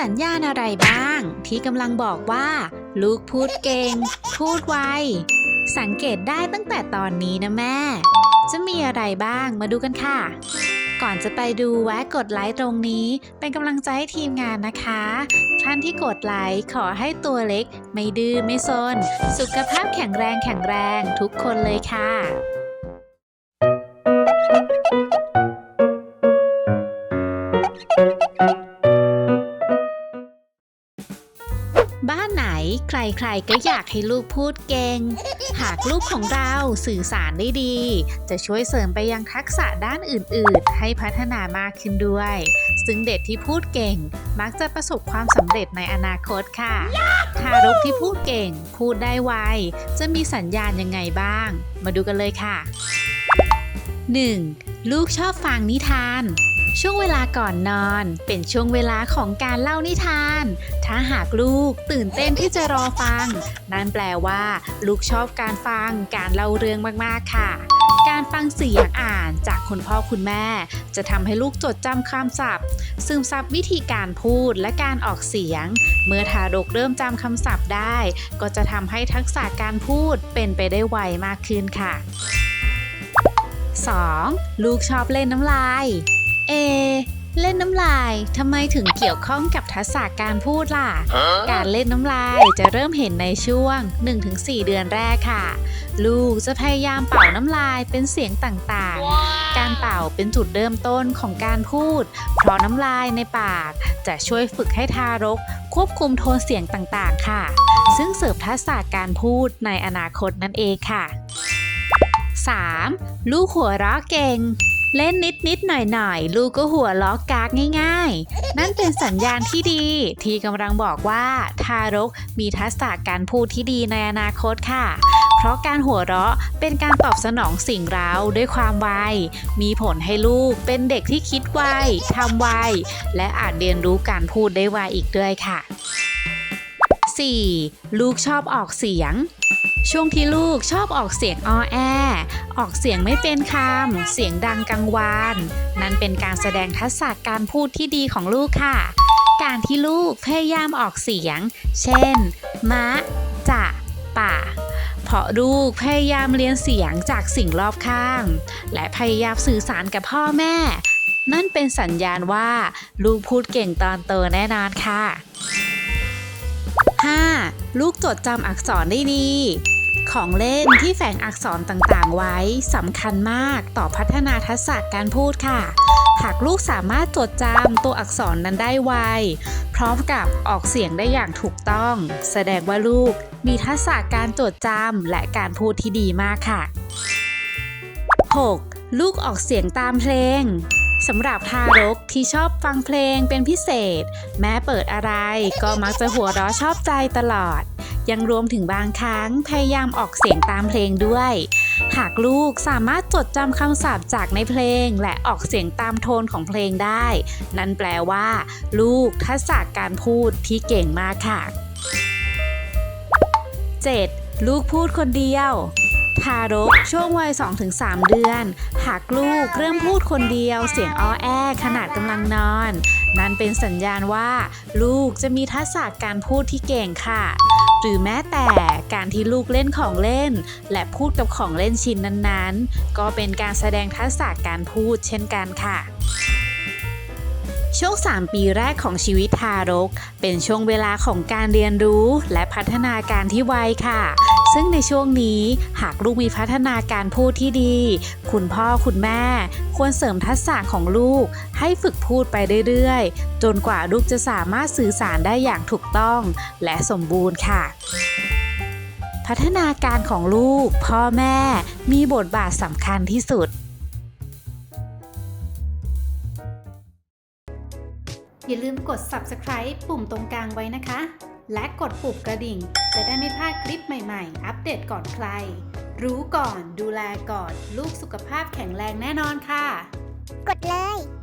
สัญญาณอะไรบ้าง ที่กำลังบอกว่า ลูกพูดเก่ง พูดไว สังเกตได้ตั้งแต่ตอนนี้นะแม่ จะมีอะไรบ้างมาดูกันค่ะ ก่อนจะไปดูแวะกดไลค์ตรงนี้ เป็นกำลังใจให้ทีมงานนะคะท่านที่กดไลค์ขอให้ตัวเล็ก ไม่ดื้อไม่ซน สุขภาพแข็งแรงแข็งแรงทุกคนเลยค่ะ ใครๆก็อยากให้ลูกพูดเก่ง หากลูกของเราสื่อสารได้ดี จะช่วยเสริมไปยังทักษะด้านอื่นๆ ให้พัฒนามากขึ้นด้วย ซึ่งเด็กที่พูดเก่ง มักจะประสบความสำเร็จในอนาคตค่ะ ทารกที่พูดเก่ง พูดได้ไว จะมีสัญญาณยังไงบ้าง มาดูกันเลยค่ะ 1. ลูกชอบฟังนิทาน ช่วงเวลาก่อนนอน เป็นช่วงเวลาของการเล่านิทาน ถ้าหากลูกตื่นเต้นที่จะรอฟัง นั่นแปลว่า ลูกชอบการฟังการเล่าเรื่องมากๆค่ะ การฟังเสียงอ่านจากคุณพ่อคุณแม่ จะทำให้ลูกจดจำคำศัพท์ ซึมซับวิธีการพูดและการออกเสียง เมื่อทารกเริ่มจำคำศัพท์ได้ ก็จะทำให้ทักษะการพูดเป็นไปได้ไวมากขึ้นค่ะ 2. ลูกชอบเล่นน้ำลาย เอ เล่นน้ำลายทำไมถึงเกี่ยวข้องกับทักษะการพูดล่ะ การเล่นน้ำลายจะเริ่มเห็นในช่วง 1-4 เดือนแรกค่ะ ลูกจะพยายามเป่าน้ำลายเป็นเสียงต่างๆ การเป่าเป็นจุดเริ่มต้นของการพูด เพราะน้ำลายในปาก จะช่วยฝึกให้ทารก ควบคุมโทนเสียงต่างๆ ค่ะ ซึ่งเสริมทักษะการพูดในอนาคตนั่นเองค่ะ 3. ลูกหัวเราะเก่ง เล่นนิดนิดหน่อยหน่อยลูกก็หัวล้อกากง่าย ๆ นั่นเป็นสัญญาณที่ดี ที่กำลังบอกว่าทารกมีทักษะการพูดที่ดีในอนาคตค่ะ เพราะการหัวเราะเป็นการตอบสนองสิ่งเร้าด้วยความไว มีผลให้ลูกเป็นเด็กที่คิดไวทำไว และอาจเรียนรู้การพูดได้ไวอีกด้วยค่ะ 4. ลูกชอบออกเสียง ช่วงที่ลูกชอบออกเสียงออแอ ออกเสียงไม่เป็นคำ เสียงดังกังวาน นั่นเป็นการแสดงทักษะการพูดที่ดีของลูกค่ะ การที่ลูกพยายามออกเสียง เช่น มะ จะ ป่าเพราะลูกพยายามเรียนเสียงจากสิ่งรอบข้าง และพยายามสื่อสารกับพ่อแม่ นั่นเป็นสัญญาณว่า ลูกพูดเก่งตอนโตแน่นอนค่ะ 5. ลูกจดจำอักษรได้ดี ของเล่นที่แฝงอักษรต่างๆ ไว้สำคัญมากต่อพัฒนาทักษะการพูดค่ะ หากลูกสามารถจดจำตัวอักษรนั้นได้ไว พร้อมกับออกเสียงได้อย่างถูกต้อง แสดงว่าลูกมีทักษะการจดจำและการพูดที่ดีมากค่ะ 6. ลูกออกเสียงตามเพลง สำหรับทารกที่ชอบฟังเพลงเป็นพิเศษ แม้เปิดอะไรก็มักจะหัวเราะชอบใจตลอด ยังรวมถึงบางครั้งพยายามออกเสียงตามเพลงด้วย หากลูกสามารถจดจำคำศัพท์จากในเพลง และออกเสียงตามโทนของเพลงได้ นั่นแปลว่า ลูกทักษะการพูดที่เก่งมากค่ะ 7. ลูกพูดคนเดียว ทารก ช่วงวัย 2-3 เดือน หากลูกเริ่มพูดคนเดียว เสียงอ้อแอขนาดกำลังนอน นั่นเป็นสัญญาณว่า ลูกจะมีทักษะการพูดที่เก่งค่ะ หรือแม้แต่การที่ลูกเล่นของเล่น และพูดกับของเล่นชิ้นนั้นๆ ก็เป็นการแสดงทักษะการพูดเช่นกันค่ะ ช่วง 3 ปีแรกของชีวิตทารก เป็นช่วงเวลาของการเรียนรู้และพัฒนาการที่ไวค่ะ ซึ่งในช่วงนี้หากลูกมีพัฒนาการพูดที่ดี คุณพ่อคุณแม่ ควรเสริมทักษะของลูก ให้ฝึกพูดไปเรื่อยๆ จนกว่าลูกจะสามารถสื่อสารได้อย่างถูกต้อง และสมบูรณ์ค่ะพัฒนาการของลูก พ่อแม่มีบทบาทสำคัญที่สุด อย่าลืมกด subscribe ปุ่มตรงกลางไว้นะคะ และกดปุ่มกระดิ่ง จะได้ไม่พลาดคลิปใหม่ๆ อัปเดตก่อนใคร รู้ก่อนดูแลก่อน ลูกสุขภาพแข็งแรงแน่นอนค่ะ กดเลย